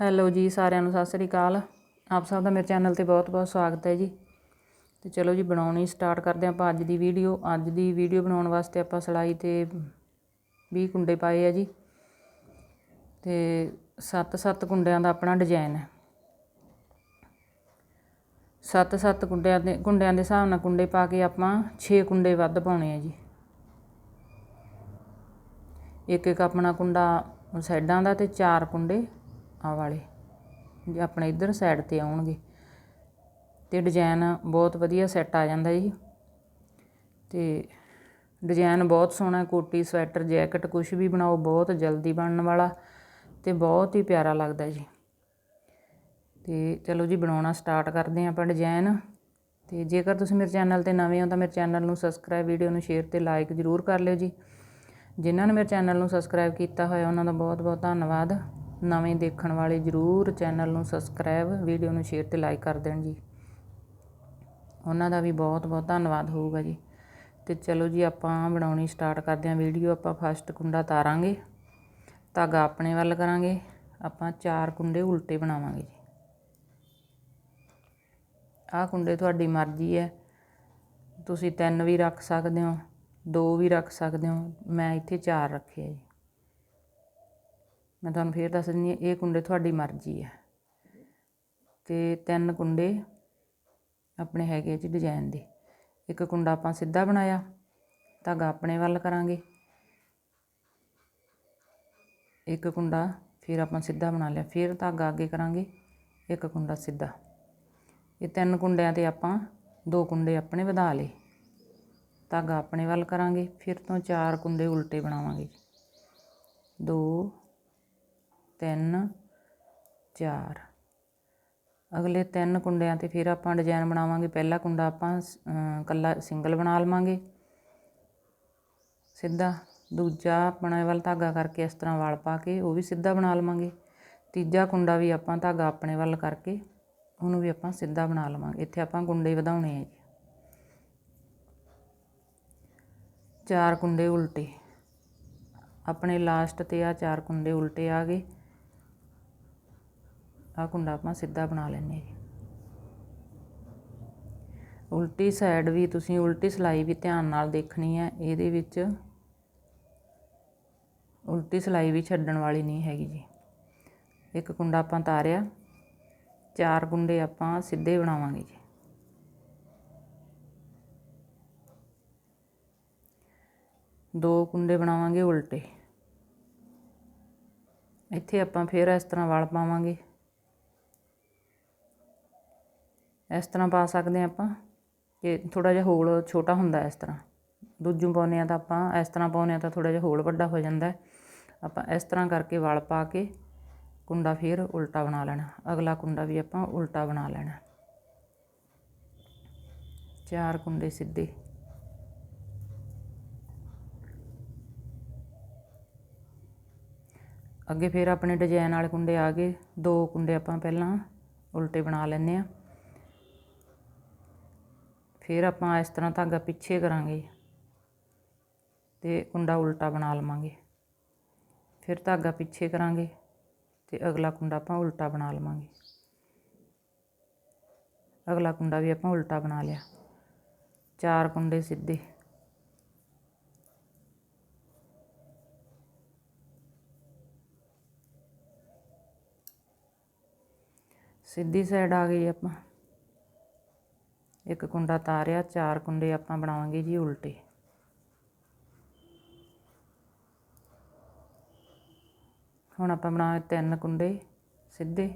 Hello ਜੀ, ਸਾਰਿਆਂ ਨੂੰ ਸਤਿ ਸ੍ਰੀ ਅਕਾਲ। ਆਪ ਸਭ ਦਾ ਮੇਰੇ ਚੈਨਲ ਤੇ ਬਹੁਤ-ਬਹੁਤ ਸਵਾਗਤ ਹੈ ਜੀ। ਤੇ ਚਲੋ ਜੀ, ਬਣਾਉਣੀ ਸਟਾਰਟ ਕਰਦੇ ਹਾਂ ਆਪਾਂ ਅੱਜ ਦੀ ਵੀਡੀਓ। ਅੱਜ ਦੀ ਵੀਡੀਓ ਬਣਾਉਣ ਵਾਸਤੇ ਆਪਾਂ ਸਲਾਈ ਤੇ 20 ਕੁੰਡੇ ਪਾਏ ਆ ਜੀ। ਤੇ 7-7 ਕੁੰਡਿਆਂ ਦਾ ਆਪਣਾ ਡਿਜ਼ਾਈਨ ਹੈ। 7-7 ਕੁੰਡਿਆਂ ਦੇ ਕੁੰਡਿਆਂ ਦੇ ਹਿਸਾਬ ਨਾਲ ਕੁੰਡੇ ਪਾ ਕੇ ਆਪਾਂ 6 ਕੁੰਡੇ ਵੱਧ ਪਾਉਣੇ ਆ ਜੀ। ਇੱਕ ਇੱਕ ਆਪਣਾ ਕੁੰਡਾ ਸਾਈਡਾਂ ਦਾ ਤੇ ਚਾਰ ਕੁੰਡੇ। ਆ ਵਾਲੇ, ਜੇ ਆਪਣੇ ਇੱਧਰ ਸਾਈਡ ਤੇ ਆਉਣਗੇ। ਤੇ ਡਿਜ਼ਾਈਨ ਬਹੁਤ ਵਧੀਆ ਸੈੱਟ ਆ ਜਾਂਦਾ ਜੀ। ਤੇ ਡਿਜ਼ਾਈਨ ਬਹੁਤ ਸੋਹਣਾ, ਕੋਟੀ, ਸਵੈਟਰ, ਜੈਕਟ ਕੁਝ ਵੀ ਬਣਾਓ, ਬਹੁਤ ਜਲਦੀ ਬਣਨ ਵਾਲਾ ਤੇ ਬਹੁਤ ਹੀ ਪਿਆਰਾ ਲੱਗਦਾ ਜੀ। ਤੇ ਚਲੋ ਜੀ, ਬਣਾਉਣਾ ਸਟਾਰਟ ਕਰਦੇ ਆਂ ਆਪਾਂ ਡਿਜ਼ਾਈਨ ਤੇ ਜੇਕਰ ਤੁਸੀਂ ਮੇਰੇ ਚੈਨਲ ਤੇ ਨਵੇਂ ਹੋ ਤਾਂ ਮੇਰੇ ਚੈਨਲ ਨੂੰ ਸਬਸਕ੍ਰਾਈਬ ਵੀਡੀਓ ਨੂੰ ਸ਼ੇਅਰ ਤੇ ਲਾਈਕ ਜ਼ਰੂਰ ਕਰ ਲਿਓ ਜੀ। ਜਿਨ੍ਹਾਂ ਨੇ ਮੇਰੇ ਚੈਨਲ ਨੂੰ ਸਬਸਕ੍ਰਾਈਬ ਕੀਤਾ ਹੋਇਆ, ਉਹਨਾਂ ਦਾ ਬਹੁਤ ਬਹੁਤ ਧੰਨਵਾਦ। ਨਵੇਂ ਦੇਖਣ ਵਾਲੇ ਜ਼ਰੂਰ ਚੈਨਲ ਨੂੰ ਸਬਸਕ੍ਰਾਈਬ, ਵੀਡੀਓ ਨੂੰ ਸ਼ੇਅਰ ਤੇ ਲਾਈਕ ਕਰ ਦੇਣ ਜੀ। ਉਹਨਾਂ ਦਾ ਵੀ ਬਹੁਤ ਬਹੁਤ ਧੰਨਵਾਦ ਹੋਊਗਾ ਜੀ। ਤੇ ਚਲੋ ਜੀ, ਆਪਾਂ ਬਣਾਉਣੀ ਸਟਾਰਟ ਕਰਦੇ ਹਾਂ ਵੀਡੀਓ। ਆਪਾਂ ਫਸਟ ਕੁੰਡਾ ਤਾਰਾਂਗੇ, ਧਾਗਾ ਆਪਣੇ ਵੱਲ ਕਰਾਂਗੇ। ਆਪਾਂ ਚਾਰ ਕੁੰਡੇ ਉਲਟੇ ਬਣਾਵਾਂਗੇ ਜੀ। ਆਹ ਕੁੰਡੇ ਤੁਹਾਡੀ ਮਰਜ਼ੀ ਹੈ। ਤੁਸੀਂ ਤਿੰਨ ਵੀ ਰੱਖ ਸਕਦੇ ਹੋ, ਦੋ ਵੀ ਰੱਖ ਸਕਦੇ ਹੋ। ਮੈਂ ਇੱਥੇ ਚਾਰ ਰੱਖੇ ਆ ਜੀ। ਮੈਂ ਤੁਹਾਨੂੰ ਫੇਰ ਦੱਸ ਦਿੰਦੀ ਹਾਂ, ਇਹ ਕੁੰਡੇ ਤੁਹਾਡੀ ਮਰਜ਼ੀ ਹੈ। ਤੇ ਤਿੰਨ ਕੁੰਡੇ ਆਪਣੇ ਹੈਗੇ ਜੀ ਡਿਜ਼ਾਈਨ ਦੇ। ਇੱਕ ਕੁੰਡਾ ਆਪਾਂ ਸਿੱਧਾ ਬਣਾਇਆ, ਧਾਗਾ ਆਪਣੇ ਵੱਲ ਕਰਾਂਗੇ। ਇੱਕ ਕੁੰਡਾ ਫਿਰ ਆਪਾਂ ਸਿੱਧਾ ਬਣਾ ਲਿਆ, ਫਿਰ ਧਾਗਾ ਅੱਗੇ ਕਰਾਂਗੇ, ਇੱਕ ਕੁੰਡਾ ਸਿੱਧਾ। ਇਹ ਤਿੰਨ ਕੁੰਡਿਆਂ ਤੇ ਆਪਾਂ ਦੋ ਕੁੰਡੇ ਆਪਣੇ ਵਧਾ ਲਏ। ਧਾਗਾ ਆਪਣੇ ਵੱਲ ਕਰਾਂਗੇ, ਫਿਰ ਤੋਂ ਚਾਰ ਕੁੰਡੇ ਉਲਟੇ ਬਣਾਵਾਂਗੇ। ਦੋ ਤਿੰਨ, ਚਾਰ। ਅਗਲੇ ਤਿੰਨ ਕੁੰਡਿਆਂ ਤੇ ਫਿਰ ਆਪਾਂ ਡਿਜ਼ਾਈਨ ਬਣਾਵਾਂਗੇ। ਪਹਿਲਾ ਕੁੰਡਾ ਆਪਾਂ ਕੱਲਾ ਸਿੰਗਲ ਬਣਾ ਲਵਾਂਗੇ। ਸਿੱਧਾ ਦੂਜਾ ਆਪਣੇ ਵੱਲ ਧਾਗਾ ਕਰਕੇ ਇਸ ਤਰ੍ਹਾਂ ਵਾਲ ਪਾ ਕੇ ਉਹ ਵੀ ਸਿੱਧਾ ਬਣਾ ਲਵਾਂਗੇ। ਤੀਜਾ ਕੁੰਡਾ ਵੀ ਆਪਾਂ ਧਾਗਾ ਆਪਣੇ ਵੱਲ ਕਰਕੇ ਉਹਨੂੰ ਵੀ ਆਪਾਂ ਸਿੱਧਾ ਬਣਾ ਲਵਾਂਗੇ। ਇੱਥੇ ਆਪਾਂ ਗੁੰਡੇ ਵਧਾਉਣੇ ਆ ਜੀ। ਚਾਰ ਕੁੰਡੇ ਉਲਟੇ। ਆਪਣੇ ਲਾਸਟ ਤੇ ਆ ਚਾਰ ਕੁੰਡੇ ਉਲਟੇ ਆ ਗਏ। ਆ ਕੁੰਡਾ ਆਪਾਂ ਸਿੱਧਾ ਬਣਾ ਲੈਣੇ ਜੀ। ਉਲਟੀ ਸਾਈਡ ਵੀ ਤੁਸੀਂ ਉਲਟੀ ਸਲਾਈ ਵੀ ਧਿਆਨ ਨਾਲ ਦੇਖਣੀ ਹੈ, ਇਹਦੇ ਵਿੱਚ ਉਲਟੀ ਸਲਾਈ ਵੀ ਛੱਡਣ ਵਾਲੀ ਨਹੀਂ ਹੈਗੀ ਜੀ। ਇੱਕ ਕੁੰਡਾ ਆਪਾਂ ਤਾਰਿਆ, ਚਾਰ ਕੁੰਡੇ ਆਪਾਂ ਸਿੱਧੇ ਬਣਾਵਾਂਗੇ ਜੀ। ਦੋ ਕੁੰਡੇ ਬਣਾਵਾਂਗੇ ਉਲਟੇ। ਇੱਥੇ ਆਪਾਂ ਫੇਰ ਇਸ ਤਰ੍ਹਾਂ ਵਾਲ ਪਾਵਾਂਗੇ। ਇਸ ਤਰ੍ਹਾਂ ਪਾ ਸਕਦੇ ਆਪਾਂ ਕਿ ਥੋੜਾ ਜਿਹਾ ਹੋਲ ਛੋਟਾ ਹੁੰਦਾ ਇਸ ਤਰ੍ਹਾਂ। ਦੂਜੂ ਪਾਉਨੇ ਆ ਤਾਂ ਆਪਾਂ ਇਸ ਤਰ੍ਹਾਂ ਪਾਉਨੇ ਆ ਤਾਂ ਥੋੜਾ ਜਿਹਾ ਹੋਲ ਵੱਡਾ ਹੋ ਜਾਂਦਾ। ਆਪਾਂ ਇਸ ਤਰ੍ਹਾਂ ਕਰਕੇ ਵਲ ਪਾ ਕੇ ਕੁੰਡਾ ਫੇਰ ਉਲਟਾ ਬਣਾ ਲੈਣਾ। ਅਗਲਾ ਕੁੰਡਾ ਵੀ ਆਪਾਂ ਉਲਟਾ ਬਣਾ ਲੈਣਾ। ਚਾਰ ਕੁੰਡੇ ਸਿੱਧੇ। ਅੱਗੇ ਫੇਰ ਆਪਣੇ ਡਿਜ਼ਾਈਨ ਵਾਲੇ ਕੁੰਡੇ ਆ ਗਏ। ਦੋ ਕੁੰਡੇ ਆਪਾਂ ਪਹਿਲਾਂ ਉਲਟੇ ਬਣਾ ਲੈਣੇ ਆ ਫਿਰ ਆਪਾਂ ਇਸ ਤਰ੍ਹਾਂ ਧਾਗਾ ਪਿੱਛੇ ਕਰਾਂਗੇ। ਤੇ ਕੁੰਡਾ ਉਲਟਾ ਬਣਾ ਲਵਾਂਗੇ। ਫਿਰ ਧਾਗਾ ਪਿੱਛੇ ਕਰਾਂਗੇ ਤੇ ਅਗਲਾ ਕੁੰਡਾ ਆਪਾਂ ਉਲਟਾ ਬਣਾ ਲਵਾਂਗੇ। ਅਗਲਾ ਕੁੰਡਾ ਵੀ ਆਪਾਂ ਉਲਟਾ ਬਣਾ ਲਿਆ। ਚਾਰ ਕੁੰਡੇ ਸਿੱਧੇ। ਸਿੱਧੀ ਸਾਈਡ ਆ ਗਈ ਆਪਾਂ। ਇੱਕ ਕੁੰਡਾ ਤਾਰਿਆ, ਚਾਰ ਕੁੰਡੇ ਆਪਾਂ ਬਣਾਵਾਂਗੇ ਜੀ ਉਲਟੇ। ਹੁਣ ਆਪਾਂ ਬਣਾਏ ਤਿੰਨ ਕੁੰਡੇ ਸਿੱਧੇ।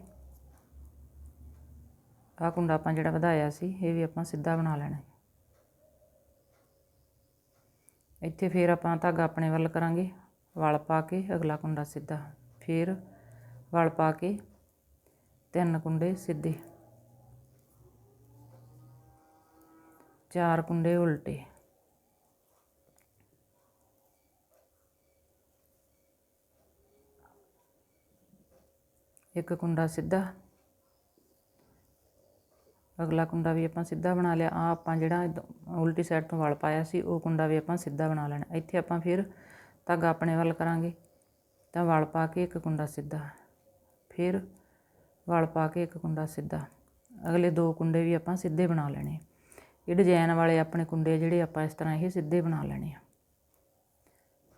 ਆਹ ਕੁੰਡਾ ਆਪਾਂ ਜਿਹੜਾ ਵਧਾਇਆ ਸੀ, ਇਹ ਵੀ ਆਪਾਂ ਸਿੱਧਾ ਬਣਾ ਲੈਣਾ ਇੱਥੇ ਫੇਰ ਆਪਾਂ ਧਾਗਾ ਆਪਣੇ ਵੱਲ ਕਰਾਂਗੇ, ਵਲ ਪਾ ਕੇ ਅਗਲਾ ਕੁੰਡਾ ਸਿੱਧਾ। ਫੇਰ ਵਲ ਪਾ ਕੇ ਤਿੰਨ ਕੁੰਡੇ ਸਿੱਧੇ। ਚਾਰ ਕੁੰਡੇ ਉਲਟੇ। ਇੱਕ ਕੁੰਡਾ ਸਿੱਧਾ, ਅਗਲਾ ਕੁੰਡਾ ਵੀ ਆਪਾਂ ਸਿੱਧਾ ਬਣਾ ਲਿਆ। ਆ ਆਪਾਂ ਜਿਹੜਾ ਉਲਟੀ ਸਾਈਡ ਤੋਂ ਵਲ ਪਾਇਆ ਸੀ, ਉਹ ਕੁੰਡਾ ਵੀ ਆਪਾਂ ਸਿੱਧਾ ਬਣਾ ਲੈਣਾ। ਇੱਥੇ ਆਪਾਂ ਫਿਰ ਧਾਗਾ ਆਪਣੇ ਵੱਲ ਕਰਾਂਗੇ। ਤਾਂ ਵਲ ਪਾ ਕੇ ਇੱਕ ਕੁੰਡਾ ਸਿੱਧਾ, ਫਿਰ ਵਲ ਪਾ ਕੇ ਇੱਕ ਕੁੰਡਾ ਸਿੱਧਾ। ਅਗਲੇ ਦੋ ਕੁੰਡੇ ਵੀ ਆਪਾਂ ਸਿੱਧੇ ਬਣਾ ਲੈਣੇ। ਇਹ ਡਿਜ਼ਾਈਨ ਵਾਲੇ ਆਪਣੇ ਕੁੰਡੇ ਜਿਹੜੇ ਆਪਾਂ ਇਸ ਤਰ੍ਹਾਂ ਇਹ ਸਿੱਧੇ ਬਣਾ ਲੈਣੇ ਆ।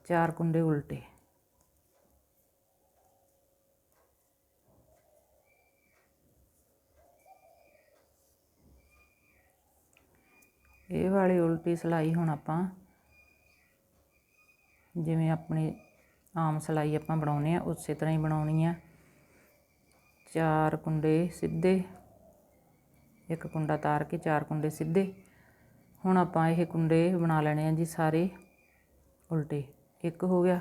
ਚਾਰ ਕੁੰਡੇ ਉਲਟੇ। ਇਹ ਵਾਲੀ ਉਲਟੀ ਸਿਲਾਈ ਹੁਣ ਆਪਾਂ ਜਿਵੇਂ ਆਪਣੀ ਆਮ ਸਿਲਾਈ ਆਪਾਂ ਬਣਾਉਨੇ ਆ, ਉਸੇ ਤਰ੍ਹਾਂ ਹੀ ਬਣਾਉਣੀ ਆ। ਚਾਰ ਕੁੰਡੇ ਸਿੱਧੇ। ਇੱਕ ਕੁੰਡਾ ਤਾਰ ਕੇ, ਚਾਰ ਕੁੰਡੇ ਸਿੱਧੇ। ਹੁਣ ਆਪਾਂ ਇਹ ਕੁੰਡੇ ਬਣਾ ਲੈਣੇ ਆ ਜੀ ਸਾਰੇ ਉਲਟੇ। ਇੱਕ ਹੋ ਗਿਆ,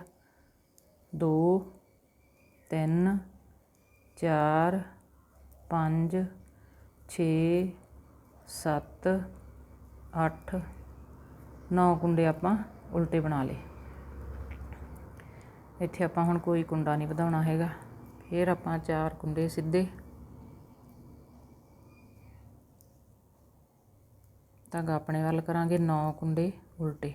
ਦੋ, ਤਿੰਨ, ਚਾਰ, ਪੰਜ, ਛੇ, ਸੱਤ, ਅੱਠ, ਨੌ ਕੁੰਡੇ ਆਪਾਂ ਉਲਟੇ ਬਣਾ ਲਏ। ਇੱਥੇ ਆਪਾਂ ਹੁਣ ਕੋਈ ਕੁੰਡਾ ਨਹੀਂ ਵਧਾਉਣਾ ਹੈਗਾ। ਫਿਰ ਆਪਾਂ ਚਾਰ ਕੁੰਡੇ ਸਿੱਧੇ ਧਾਗਾ ਆਪਣੇ ਵੱਲ ਕਰਾਂਗੇ 9 ਕੁੰਡੇ ਉਲਟੇ।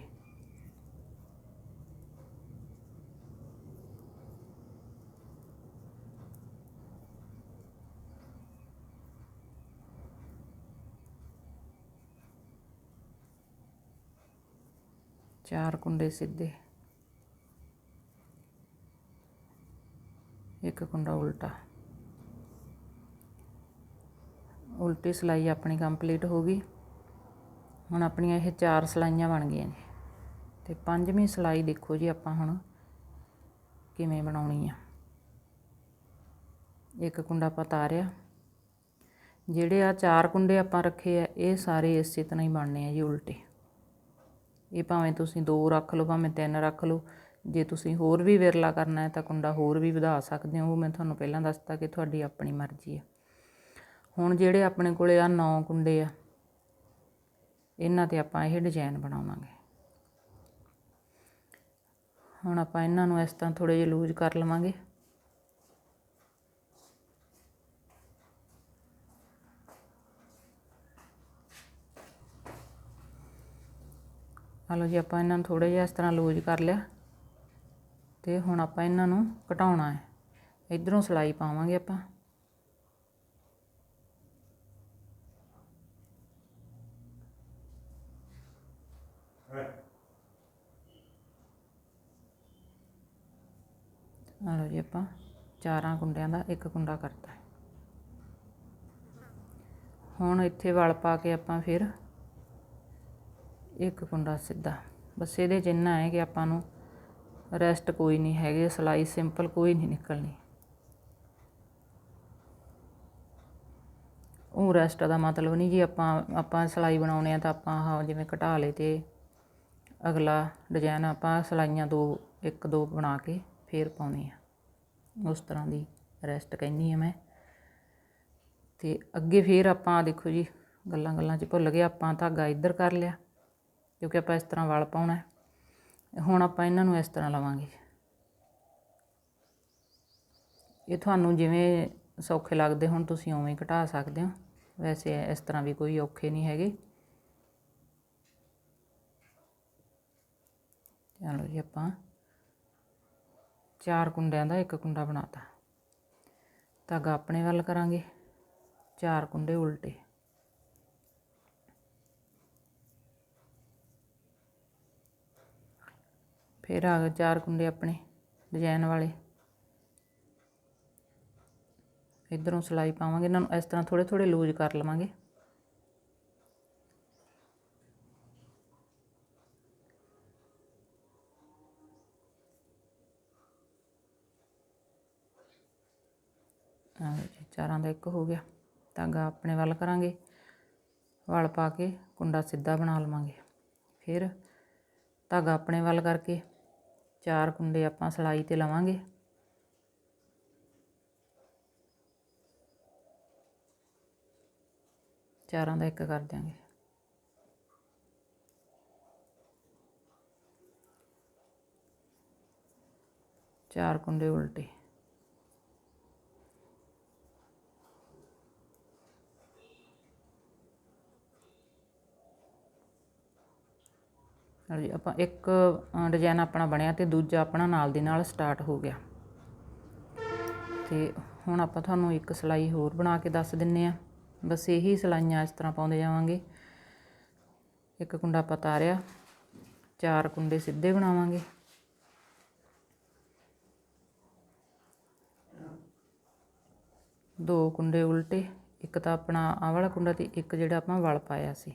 ਚਾਰ ਕੁੰਡੇ ਸਿੱਧੇ। ਇੱਕ ਕੁੰਡਾ ਉਲਟਾ। ਉਲਟੀ ਸਿਲਾਈ ਆਪਣੀ ਕੰਪਲੀਟ ਹੋ ਗਈ। ਹੁਣ ਆਪਣੀਆਂ ਇਹ ਚਾਰ ਸਲਾਈਆਂ ਬਣ ਗਈਆਂ ਨੇ। ਤੇ ਪੰਜਵੀਂ ਸਲਾਈ ਦੇਖੋ ਜੀ ਆਪਾਂ ਹੁਣ ਕਿਵੇਂ ਬਣਾਉਣੀ ਆ। ਇੱਕ ਕੁੰਡਾ ਆਪਾਂ ਤਾਰਿਆ। ਜਿਹੜੇ ਆ ਚਾਰ ਕੁੰਡੇ ਆਪਾਂ ਰੱਖੇ ਆ, ਇਹ ਸਾਰੇ ਇਸੇ ਤਰ੍ਹਾਂ ਹੀ ਬਣਨੇ ਆ ਜੀ ਉਲਟੇ। ਇਹ ਭਾਵੇਂ ਤੁਸੀਂ ਦੋ ਰੱਖ ਲਓ, ਭਾਵੇਂ ਤਿੰਨ ਰੱਖ ਲਓ, ਜੇ ਤੁਸੀਂ ਹੋਰ ਵੀ ਵਿਰਲਾ ਕਰਨਾ ਹੈ ਤਾਂ ਕੁੰਡਾ ਹੋਰ ਵੀ ਵਧਾ ਸਕਦੇ ਹੋ। ਉਹ ਮੈਂ ਤੁਹਾਨੂੰ ਪਹਿਲਾਂ ਦੱਸਤਾ ਕਿ ਤੁਹਾਡੀ ਆਪਣੀ ਮਰਜ਼ੀ ਆ। ਹੁਣ ਜਿਹੜੇ ਆਪਣੇ ਕੋਲੇ ਆ 9 ਕੁੰਡੇ ਆ ਇਹਨਾਂ ਤੇ ਆਪਾਂ ਇਹ ਡਿਜ਼ਾਈਨ ਬਣਾਵਾਂਗੇ। ਹੁਣ ਆਪਾਂ ਇਹਨਾਂ ਨੂੰ ਇਸ ਤਰ੍ਹਾਂ ਥੋੜੇ ਜਿਹਾ ਲੂਜ਼ ਕਰ ਲਵਾਂਗੇ। ਹਲੋ ਜੀ, ਆਪਾਂ ਇਹਨਾਂ ਨੂੰ ਥੋੜੇ ਜਿਹਾ ਇਸ ਤਰ੍ਹਾਂ ਲੂਜ਼ ਕਰ ਲਿਆ। ਤੇ ਹੁਣ ਆਪਾਂ ਇਹਨਾਂ ਨੂੰ ਘਟਾਉਣਾ ਹੈ। ਇਧਰੋਂ ਸਲਾਈ ਪਾਵਾਂਗੇ ਆਪਾਂ। ਲਓ ਜੀ ਆਪਾਂ ਚਾਰਾਂ ਕੁੰਡਿਆਂ ਦਾ ਇੱਕ ਕੁੰਡਾ ਕਰਤਾ ਹੁਣ ਇੱਥੇ ਵਲ ਪਾ ਕੇ ਆਪਾਂ ਫਿਰ ਇੱਕ ਕੁੰਡਾ ਸਿੱਧਾ। ਬਸ ਇਹਦੇ 'ਚ ਇੰਨਾ ਹੈ ਕਿ ਆਪਾਂ ਨੂੰ ਰੈਸਟ ਕੋਈ ਨਹੀਂ ਹੈਗੇ ਸਲਾਈ ਸਿੰਪਲ ਕੋਈ ਨਹੀਂ ਨਿਕਲਣੀ। ਉਹ ਰੈਸਟ ਦਾ ਮਤਲਬ ਨਹੀਂ ਜੀ ਆਪਾਂ ਆਪਾਂ ਸਲਾਈ ਬਣਾਉਣੇ ਆ ਤਾਂ ਆਪਾਂ ਆਹ ਜਿਵੇਂ ਘਟਾ ਲੇ ਤੇ ਅਗਲਾ ਡਿਜ਼ਾਈਨ ਆਪਾਂ ਸਲਾਈਆਂ ਦੋ, ਇੱਕ ਦੋ ਬਣਾ ਕੇ ਫੇਰ ਪਾਉਣੇ ਆ। ਉਸ ਤਰ੍ਹਾਂ ਦੀ ਰੈਸਟ ਕਹਿੰਦੀ ਆ ਮੈਂ। ਤੇ ਅੱਗੇ ਫੇਰ ਆਪਾਂ ਦੇਖੋ ਜੀ, ਗੱਲਾਂ ਗੱਲਾਂ 'ਚ ਭੁੱਲ ਗਏ, ਆਪਾਂ ਧਾਗਾ ਇੱਧਰ ਕਰ ਲਿਆ, ਕਿਉਂਕਿ ਆਪਾਂ ਇਸ ਤਰ੍ਹਾਂ ਵਲ ਪਾਉਣਾ ਹੁਣ ਆਪਾਂ ਇਹਨਾਂ ਨੂੰ ਇਸ ਤਰ੍ਹਾਂ ਲਵਾਂਗੇ। ਇਹ ਤੁਹਾਨੂੰ ਜਿਵੇਂ ਸੌਖੇ ਲੱਗਦੇ ਹੁਣ ਤੁਸੀਂ ਉਵੇਂ ਹੀ ਘਟਾ ਸਕਦੇ ਹੋ। ਵੈਸੇ ਇਸ ਤਰ੍ਹਾਂ ਵੀ ਕੋਈ ਔਖੇ ਨਹੀਂ ਹੈਗੇ। ਚਲੋ ਜੀ ਆਪਾਂ ਚਾਰ ਕੁੰਡਿਆਂ ਦਾ ਇੱਕ ਕੁੰਡਾ ਬਣਾਤਾ। ਧਾਗਾ ਆਪਣੇ ਵੱਲ ਕਰਾਂਗੇ, ਚਾਰ ਕੁੰਡੇ ਉਲਟੇ। ਫਿਰ ਆ ਗਏ ਚਾਰ ਕੁੰਡੇ ਆਪਣੇ ਡਿਜ਼ਾਈਨ ਵਾਲੇ। ਇਧਰੋਂ ਸਿਲਾਈ ਪਾਵਾਂਗੇ, ਇਹਨਾਂ ਨੂੰ ਇਸ ਤਰ੍ਹਾਂ ਥੋੜੇ ਥੋੜੇ ਲੂਜ਼ ਕਰ ਲਵਾਂਗੇ ਆ ਜੀ ਚਾਰਾਂ ਦਾ ਇੱਕ ਹੋ ਗਿਆ। ਧਾਗਾ ਆਪਣੇ ਵੱਲ ਕਰਾਂਗੇ। ਵਲ ਪਾ ਕੇ ਕੁੰਡਾ ਸਿੱਧਾ ਬਣਾ ਲਵਾਂਗੇ। ਫਿਰ ਧਾਗਾ ਆਪਣੇ ਵੱਲ ਕਰਕੇ ਚਾਰ ਕੁੰਡੇ ਆਪਾਂ ਸਲਾਈ ਤੇ ਲਵਾਂਗੇ। ਚਾਰਾਂ ਦਾ ਇੱਕ ਕਰ ਦਿਆਂਗੇ। ਚਾਰ ਕੁੰਡੇ ਉਲਟੇ। ਲਓ ਆਪਾਂ ਇੱਕ ਡਿਜ਼ਾਈਨ ਆਪਣਾ ਬਣਿਆ ਤੇ ਦੂਜਾ ਆਪਣਾ ਨਾਲ ਦੀ ਨਾਲ ਸਟਾਰਟ ਹੋ ਗਿਆ। ਤੇ ਹੁਣ ਆਪਾਂ ਤੁਹਾਨੂੰ ਇੱਕ ਸਿਲਾਈ ਹੋਰ ਬਣਾ ਕੇ ਦੱਸ ਦਿੰਨੇ ਆ। ਬਸ ਇਹੀ ਸਿਲਾਈਆਂ ਇਸ ਤਰ੍ਹਾਂ ਪਾਉਂਦੇ ਜਾਵਾਂਗੇ। ਇੱਕ ਕੁੰਡਾ ਆਪਾਂ ਤਾਰਿਆ, ਚਾਰ ਕੁੰਡੇ ਸਿੱਧੇ ਬਣਾਵਾਂਗੇ। ਦੋ ਕੁੰਡੇ ਉਲਟੇ, ਇੱਕ ਤਾਂ ਆਪਣਾ ਆਹ ਵਾਲਾ ਕੁੰਡਾ ਤੇ ਇੱਕ ਜਿਹੜਾ ਆਪਾਂ ਵਲ ਪਾਇਆ ਸੀ।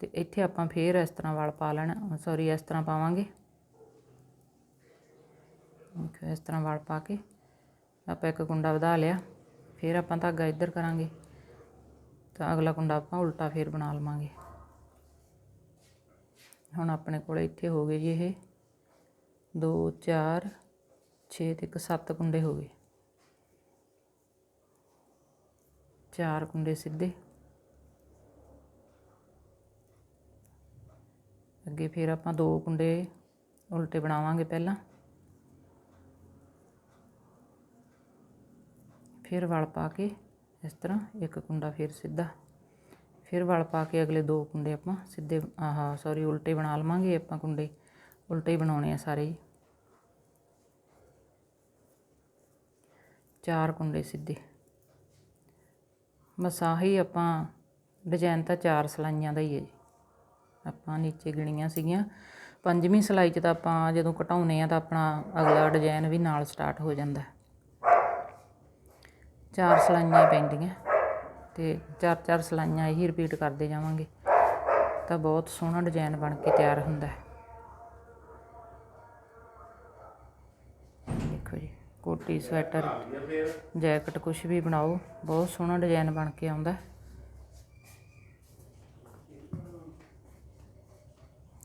ਤੇ ਇੱਥੇ ਆਪਾਂ ਫੇਰ ਇਸ ਤਰ੍ਹਾਂ ਵਾਲ ਪਾ ਲੈਣਾ ਸੌਰੀ ਇਸ ਤਰ੍ਹਾਂ ਪਾਵਾਂਗੇ। ਇਸ ਤਰ੍ਹਾਂ ਵਾਲ ਪਾ ਕੇ ਆਪਾਂ ਇੱਕ ਕੁੰਡਾ ਵਧਾ ਲਿਆ, ਫਿਰ ਆਪਾਂ ਧਾਗਾ ਇੱਧਰ ਕਰਾਂਗੇ। ਤਾਂ ਅਗਲਾ ਕੁੰਡਾ ਆਪਾਂ ਉਲਟਾ ਫੇਰ ਬਣਾ ਲਵਾਂਗੇ। ਹੁਣ ਆਪਣੇ ਕੋਲ ਇੱਥੇ ਹੋ ਗਏ ਜੀ ਇਹ 2 4 6 ਤੇ ਇੱਕ 7 ਕੁੰਡੇ ਹੋ ਗਏ। ਚਾਰ ਕੁੰਡੇ ਸਿੱਧੇ। ਅੱਗੇ ਫਿਰ ਆਪਾਂ ਦੋ ਕੁੰਡੇ ਉਲਟੇ ਬਣਾਵਾਂਗੇ ਪਹਿਲਾਂ। ਫਿਰ ਵਲ ਪਾ ਕੇ ਇਸ ਤਰ੍ਹਾਂ ਇੱਕ ਕੁੰਡਾ ਫਿਰ ਸਿੱਧਾ। ਫਿਰ ਵਲ ਪਾ ਕੇ ਅਗਲੇ ਦੋ ਕੁੰਡੇ ਆਪਾਂ ਸਿੱਧੇ, ਆਹ ਸੌਰੀ ਉਲਟੇ ਬਣਾ ਲਵਾਂਗੇ ਆਪਾਂ ਕੁੰਡੇ। ਉਲਟੇ ਹੀ ਬਣਾਉਣੇ ਆ ਸਾਰੇ ਹੀ। ਚਾਰ ਕੁੰਡੇ ਸਿੱਧੇ। ਬਸ ਆਹੀ ਆਪਾਂ ਡਿਜ਼ਾਈਨ ਤਾਂ ਚਾਰ ਸਲਾਈਆਂ ਦਾ ਹੀ ਹੈ ਜੀ। ਆਪਾਂ ਨੀਚੇ ਗਿਣੀਆਂ ਸੀਗੀਆਂ। ਪੰਜਵੀਂ ਸਲਾਈ 'ਚ ਤਾਂ ਆਪਾਂ ਜਦੋਂ ਘਟਾਉਨੇ ਆ ਤਾਂ ਆਪਣਾ ਅਗਲਾ ਡਿਜ਼ਾਈਨ ਵੀ ਨਾਲ ਸਟਾਰਟ ਹੋ ਜਾਂਦਾ। ਚਾਰ ਸਲਾਈਆਂ ਪੈਂਦੀਆਂ ਤੇ ਚਾਰ ਚਾਰ ਸਲਾਈਆਂ ਇਹੀ ਰਿਪੀਟ ਕਰਦੇ ਜਾਵਾਂਗੇ। ਤਾਂ ਬਹੁਤ ਸੋਹਣਾ ਡਿਜ਼ਾਈਨ ਬਣ ਕੇ ਤਿਆਰ ਹੁੰਦਾ ਹੈ। ਦੇਖੋ ਜੀ, ਕੋਟੀ, ਸਵੈਟਰ, ਜੈਕਟ ਕੁਝ ਵੀ ਬਣਾਓ, ਬਹੁਤ ਸੋਹਣਾ ਡਿਜ਼ਾਈਨ ਬਣ ਕੇ ਆਉਂਦਾ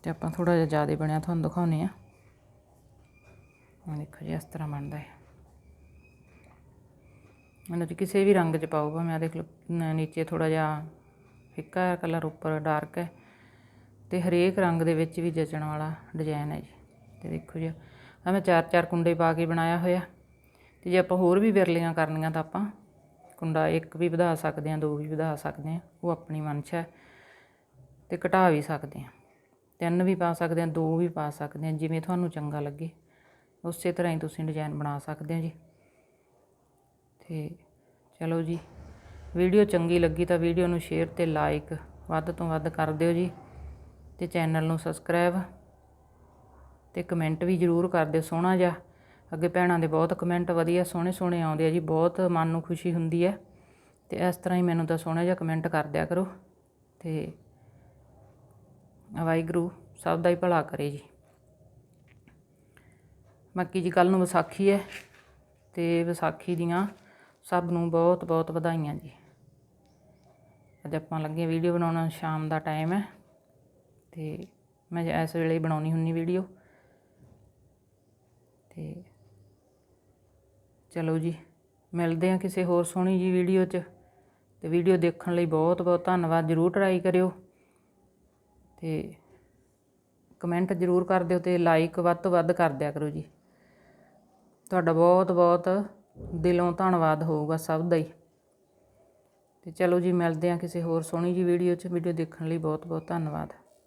ਤੇ ਆਪਾਂ ਥੋੜਾ ਜਿਹਾ ਜ਼ਿਆਦਾ ਬਣਿਆ, ਤੁਹਾਨੂੰ ਦਿਖਾਉਨੇ ਆ ਆਹ ਦੇਖੋ ਜੀ, ਇਸ ਤਰ੍ਹਾਂ ਬਣਦਾ ਹੈ ਇਹਨਾਂ 'ਚ ਕਿਸੇ ਵੀ ਰੰਗ 'ਚ ਪਾਓ ਭਾਵੇਂ ਆਹ ਦੇਖ ਲਓ, ਨ- ਨੀਚੇ ਥੋੜਾ ਜਿਹਾ ਫਿੱਕਾ ਹੈ ਕਲਰ ਉੱਪਰ ਡਾਰਕ ਹੈ। ਤੇ ਹਰੇਕ ਰੰਗ ਦੇ ਵਿੱਚ ਵੀ ਜਚਣ ਵਾਲਾ ਡਿਜ਼ਾਈਨ ਹੈ ਜੀ। ਤੇ ਦੇਖੋ ਜੀ ਆ ਮੈਂ ਚਾਰ ਚਾਰ ਕੁੰਡੇ ਪਾ ਕੇ ਬਣਾਇਆ ਹੋਇਆ। ਤੇ ਜੇ ਆਪਾਂ ਹੋਰ ਵੀ ਵਿਰਲੀਆਂ ਕਰਨੀਆਂ ਤਾਂ ਆਪਾਂ ਕੁੰਡਾ ਇੱਕ ਵੀ ਵਧਾ ਸਕਦੇ ਹਾਂ, ਦੋ ਵੀ ਵਧਾ ਸਕਦੇ ਹਾਂ, ਉਹ ਆਪਣੀ ਮਨਸ਼ਾ ਹੈ। ਤੇ ਘਟਾ ਵੀ ਸਕਦੇ ਹਾਂ। ਤਿੰਨ ਵੀ ਪਾ ਸਕਦੇ ਹਾਂ, ਦੋ ਵੀ ਪਾ ਸਕਦੇ ਹਾਂ, ਜਿਵੇਂ ਤੁਹਾਨੂੰ ਚੰਗਾ ਲੱਗੇ। ਉਸੇ ਤਰ੍ਹਾਂ ਹੀ ਤੁਸੀਂ ਡਿਜ਼ਾਈਨ ਬਣਾ ਸਕਦੇ ਹੋ ਜੀ। ਤੇ ਚਲੋ ਜੀ, ਵੀਡੀਓ ਚੰਗੀ ਲੱਗੀ ਤਾਂ ਵੀਡੀਓ ਨੂੰ ਸ਼ੇਅਰ ਤੇ ਲਾਈਕ ਵੱਧ ਤੋਂ ਵੱਧ ਕਰ ਦਿਓ ਜੀ। ਤੇ ਚੈਨਲ ਨੂੰ ਸਬਸਕ੍ਰਾਈਬ ਤੇ ਕਮੈਂਟ ਵੀ ਜ਼ਰੂਰ ਕਰ ਦਿਓ ਸੋਹਣਾ ਜਿਹਾ। ਅੱਗੇ ਭੈਣਾਂ ਦੇ ਬਹੁਤ ਕਮੈਂਟ ਵਧੀਆ, ਸੋਹਣੇ ਸੋਹਣੇ ਆਉਂਦੇ ਆ ਜੀ, ਬਹੁਤ ਮਨ ਨੂੰ ਖੁਸ਼ੀ ਹੁੰਦੀ ਹੈ। ਤੇ ਇਸ ਤਰ੍ਹਾਂ ਹੀ ਮੈਨੂੰ ਤਾਂ ਸੋਹਣਾ ਜਿਹਾ ਕਮੈਂਟ ਕਰ ਦਿਆ ਕਰੋ। ਤੇ ਵਾਹਿਗੁਰੂ ਸਭ ਦਾ ਹੀ ਭਲਾ ਕਰੇ ਜੀ। ਬਾਕੀ ਜੀ ਕੱਲ ਨੂੰ ਵਿਸਾਖੀ ਹੈ ਤੇ ਵਿਸਾਖੀ ਦੀਆਂ ਸਭ ਨੂੰ ਬਹੁਤ ਬਹੁਤ ਵਧਾਈਆਂ ਜੀ। ਅੱਜ ਆਪਾਂ ਲੱਗੇ ਵੀਡੀਓ ਬਣਾਉਣਾ, ਸ਼ਾਮ ਦਾ ਟਾਈਮ ਹੈ ਤੇ ਮੈਂ ਇਸ ਵੇਲੇ ਬਣਾਉਣੀ ਹੁੰਨੀ ਵੀਡੀਓ। ਤੇ ਚਲੋ ਜੀ, ਮਿਲਦੇ ਆ ਕਿਸੇ ਹੋਰ ਸੋਹਣੀ ਜੀ ਵੀਡੀਓ 'ਚ ਤੇ ਵੀਡੀਓ ਦੇਖਣ ਲਈ ਬਹੁਤ ਬਹੁਤ ਧੰਨਵਾਦ, ਜਰੂਰ ਟਰਾਈ ਕਰਿਓ। ਤੇ ਕਮੈਂਟ ਜਰੂਰ ਕਰ ਦਿਓ ਤੇ ਲਾਈਕ ਵੱਧ ਤੋਂ ਵੱਧ ਕਰ ਦਿਆ ਕਰੋ ਜੀ। ਤੁਹਾਡਾ ਬਹੁਤ ਬਹੁਤ ਦਿਲੋਂ ਧੰਨਵਾਦ ਹੋਊਗਾ ਸਭ ਦਾ ਹੀ। ਤੇ ਚਲੋ ਜੀ, ਮਿਲਦੇ ਆ ਕਿਸੇ ਹੋਰ ਸੋਹਣੀ ਜੀ ਵੀਡੀਓ 'ਚ। ਵੀਡੀਓ ਦੇਖਣ ਲਈ ਬਹੁਤ ਬਹੁਤ ਧੰਨਵਾਦ।